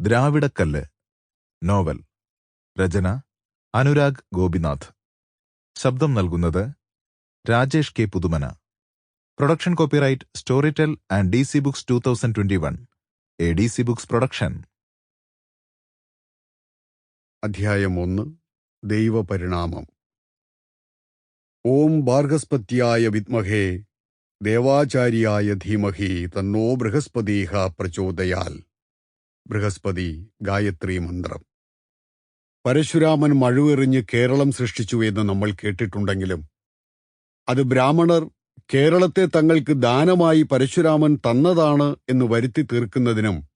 ദ്രാവിഡക്കല്ല്. Novel. രചന. അനുരാഗ് ഗോപിനാഥ്. ശബ്ദം നൽകുന്നത് Rajesh K. Puthumana. Production copyright Storytel and D C books two thousand twenty one. A D C books production. അധ്യായം ഒന്ന്. ദൈവപരിണാമം. ഓം ഭാർഗസ്പത്യായ വിദ്മഹേ ദേവാചാര്യായ ധീമഹി തന്നോ ബൃഹസ്പതീഹ പ്രചോദയാൽ. ബൃഹസ്പതി ഗായത്രി മന്ത്രം. പരശുരാമൻ മഴുവെറിഞ്ഞ് കേരളം സൃഷ്ടിച്ചു എന്ന് നമ്മൾ കേട്ടിട്ടുണ്ടെങ്കിലും അത് ബ്രാഹ്മണർ കേരളത്തെ തങ്ങൾക്ക് ദാനമായി പരശുരാമൻ തന്നതാണ് എന്ന് വരുത്തി തീർക്കുന്നതിനും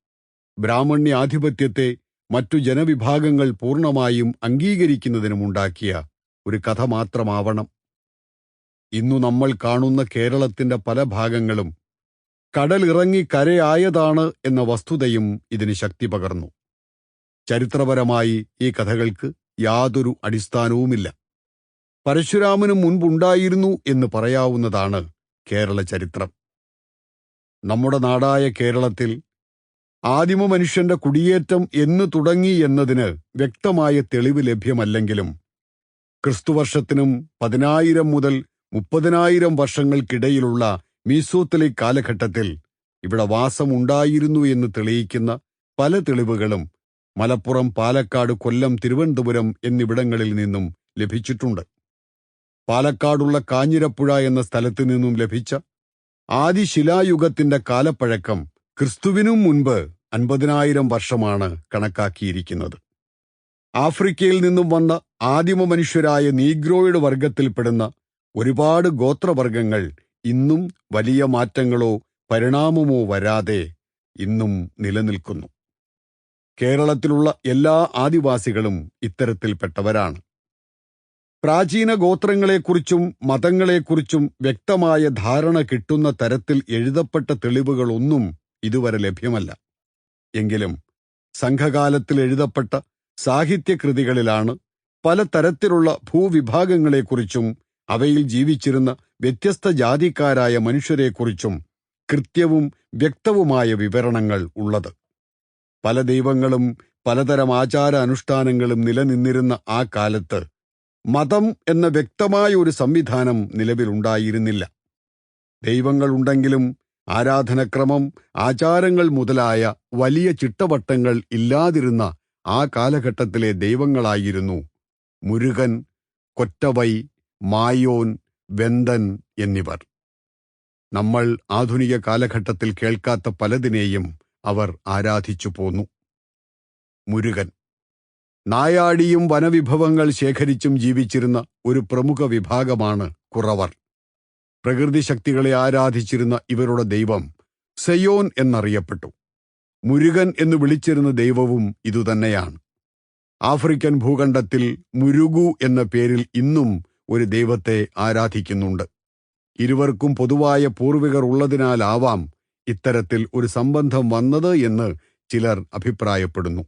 ബ്രാഹ്മണ്യാധിപത്യത്തെ മറ്റു ജനവിഭാഗങ്ങൾ പൂർണമായും അംഗീകരിക്കുന്നതിനുമുണ്ടാക്കിയ ഒരു കഥ മാത്രമാവണം. ഇന്നു നമ്മൾ കാണുന്ന കേരളത്തിന്റെ പല ഭാഗങ്ങളും കടലിറങ്ങി കരയായതാണ് എന്ന വസ്തുതയും ഇതിന് ശക്തി പകർന്നു. ചരിത്രപരമായി ഈ കഥകൾക്ക് യാതൊരു അടിസ്ഥാനവുമില്ല. പരശുരാമനും മുൻപുണ്ടായിരുന്നു എന്ന് പറയാവുന്നതാണ് കേരള ചരിത്രം. നമ്മുടെ നാടായ കേരളത്തിൽ ആദിമ മനുഷ്യന്റെ കുടിയേറ്റം എന്ന് തുടങ്ങി എന്നതിന് വ്യക്തമായ തെളിവ് ലഭ്യമല്ലെങ്കിലും ക്രിസ്തുവർഷത്തിനും പതിനായിരം മുതൽ മുപ്പതിനായിരം വർഷങ്ങൾക്കിടയിലുള്ള മീസോത്തലിക് കാലഘട്ടത്തിൽ ഇവിടെ വാസമുണ്ടായിരുന്നു എന്ന് തെളിയിക്കുന്ന പല തെളിവുകളും മലപ്പുറം പാലക്കാട് കൊല്ലം തിരുവനന്തപുരം എന്നിവിടങ്ങളിൽ നിന്നും ലഭിച്ചിട്ടുണ്ട്. പാലക്കാടുള്ള കാഞ്ഞിരപ്പുഴ എന്ന സ്ഥലത്തു നിന്നും ലഭിച്ച ആദിശിലായുഗത്തിന്റെ കാലപ്പഴക്കം ക്രിസ്തുവിനും മുൻപ് അൻപതിനായിരം വർഷമാണ് കണക്കാക്കിയിരിക്കുന്നത്. ആഫ്രിക്കയിൽ നിന്നും വന്ന ആദിമ മനുഷ്യരായ നീഗ്രോയിഡ് വർഗത്തിൽപ്പെടുന്ന ഒരുപാട് ഗോത്രവർഗങ്ങൾ ഇന്നും വലിയ മാറ്റങ്ങളോ പരിണാമമോ വരാതെ ഇന്നും നിലനിൽക്കുന്നു. കേരളത്തിലുള്ള എല്ലാ ആദിവാസികളും ഇത്തരത്തിൽപ്പെട്ടവരാണ്. പ്രാചീന ഗോത്രങ്ങളെക്കുറിച്ചും മതങ്ങളെക്കുറിച്ചും വ്യക്തമായ ധാരണ കിട്ടുന്ന തരത്തിൽ എഴുതപ്പെട്ട തെളിവുകളൊന്നും ഇതുവരെ ലഭ്യമല്ല. എങ്കിലും സംഘകാലത്തിൽ എഴുതപ്പെട്ട സാഹിത്യകൃതികളിലാണ് പലതരത്തിലുള്ള ഭൂവിഭാഗങ്ങളെക്കുറിച്ചും അവയിൽ ജീവിച്ചിരുന്ന വ്യത്യസ്ത ജാതിക്കാരായ മനുഷ്യരെക്കുറിച്ചും കൃത്യവും വ്യക്തവുമായ വിവരണങ്ങൾ ഉള്ളത്. പല ദൈവങ്ങളും പലതരം ആചാര അനുഷ്ഠാനങ്ങളും നിലനിന്നിരുന്ന ആ കാലത്ത് മതം എന്ന വ്യക്തമായ ഒരു സംവിധാനം നിലവിലുണ്ടായിരുന്നില്ല ദൈവങ്ങളുണ്ടെങ്കിലും ആരാധനക്രമം ആചാരങ്ങൾ മുതലായ വലിയ ചിട്ടവട്ടങ്ങൾ ഇല്ലാതിരുന്ന ആ കാലഘട്ടത്തിലെ ദൈവങ്ങളായിരുന്നു മുരുകൻ കൊറ്റവൈ മായോൻ വെന്തൻ എന്നിവർ. നമ്മൾ ആധുനിക കാലഘട്ടത്തിൽ കേൾക്കാത്ത പലതിനെയും അവർ ആരാധിച്ചു പോന്നു. മുരുകൻ. നായാടിയും വനവിഭവങ്ങൾ ശേഖരിച്ചും ജീവിച്ചിരുന്ന ഒരു പ്രമുഖ വിഭാഗമാണ് കുറവർ. പ്രകൃതി ശക്തികളെ ആരാധിച്ചിരുന്ന ഇവരുടെ ദൈവം സെയോൻ എന്നറിയപ്പെട്ടു. മുരുകൻ എന്ന് വിളിച്ചിരുന്ന ദൈവവും ഇതുതന്നെയാണ്. ആഫ്രിക്കൻ ഭൂഖണ്ഡത്തിൽ മുരുഗു എന്ന പേരിൽ ഇന്നും ഒരു ദൈവത്തെ ആരാധിക്കുന്നുണ്ട്. ഇരുവർക്കും പൊതുവായ പൂർവികർ ഉള്ളതിനാലാവാം ഇത്തരത്തിൽ ഒരു സംബന്ധം വന്നത് എന്ന് ചിലർ അഭിപ്രായപ്പെടുന്നു.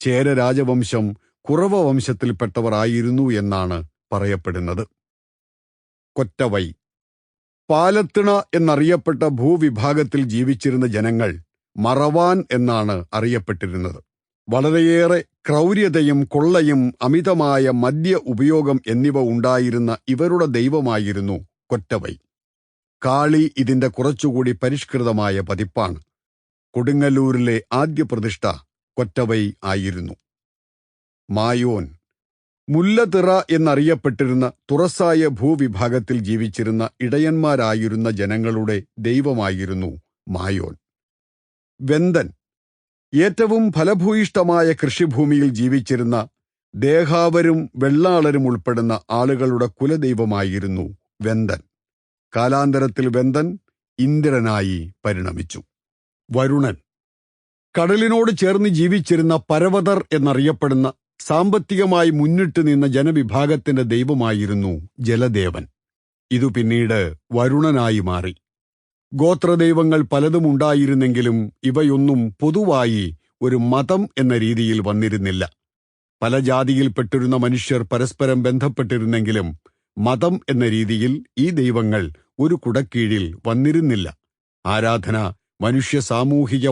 ചേര രാജവംശം കുറവ വംശത്തിൽപ്പെട്ടവർ ആയിരുന്നു എന്നാണ് പറയപ്പെടുന്നത്. കൊറ്റവൈ. പാലത്തിണ എന്നറിയപ്പെട്ട ഭൂവിഭാഗത്തിൽ ജീവിച്ചിരുന്ന ജനങ്ങൾ മറവാൻ എന്നാണ് അറിയപ്പെട്ടിരുന്നത്. വളരെയേറെ ക്രൗര്യതയും കൊള്ളയും അമിതമായ മദ്യ ഉപയോഗം എന്നിവ ഉണ്ടായിരുന്ന ഇവരുടെ ദൈവമായിരുന്നു കൊറ്റവൈ. കാളി ഇതിന്റെ കുറച്ചുകൂടി പരിഷ്കൃതമായ പതിപ്പാണ്. കൊടുങ്ങല്ലൂരിലെ ആദ്യ പ്രതിഷ്ഠ കൊറ്റവൈ ആയിരുന്നു. മായോൻ. മുല്ലതിറ എന്നറിയപ്പെട്ടിരുന്ന തുറസായ ഭൂവിഭാഗത്തിൽ ജീവിച്ചിരുന്ന ഇടയന്മാരായിരുന്ന ജനങ്ങളുടെ ദൈവമായിരുന്നു മായോൻ. വെന്തൻ. ഏറ്റവും ഫലഭൂയിഷ്ടമായ കൃഷിഭൂമിയിൽ ജീവിച്ചിരുന്ന ദേഹാവരും വെള്ളാളരും ഉൾപ്പെടുന്ന ആളുകളുടെ കുലദൈവമായിരുന്നു വെന്തൻ. കാലാന്തരത്തിൽ വെന്തൻ ഇന്ദ്രനായി പരിണമിച്ചു. വരുണൻ. കടലിനോട് ചേർന്ന് ജീവിച്ചിരുന്ന പരവതർ എന്നറിയപ്പെടുന്ന സാമ്പത്തികമായി മുന്നിട്ട് നിന്ന ജനവിഭാഗത്തിന്റെ ദൈവമായിരുന്നു ജലദേവൻ. ഇതു പിന്നീട് വരുണനായി മാറി. ഗോത്രദൈവങ്ങൾ പലതും ഉണ്ടായിരുന്നെങ്കിലും ഇവയൊന്നും പൊതുവായി ഒരു മതം എന്ന രീതിയിൽ വന്നിരുന്നില്ല. പല ജാതിയിൽപ്പെട്ടിരുന്ന മനുഷ്യർ പരസ്പരം ബന്ധപ്പെട്ടിരുന്നെങ്കിലും മതം എന്ന രീതിയിൽ ഈ ദൈവങ്ങൾ ഒരു കുടക്കീഴിൽ വന്നിരുന്നില്ല. ആരാധന മനുഷ്യ സാമൂഹിക?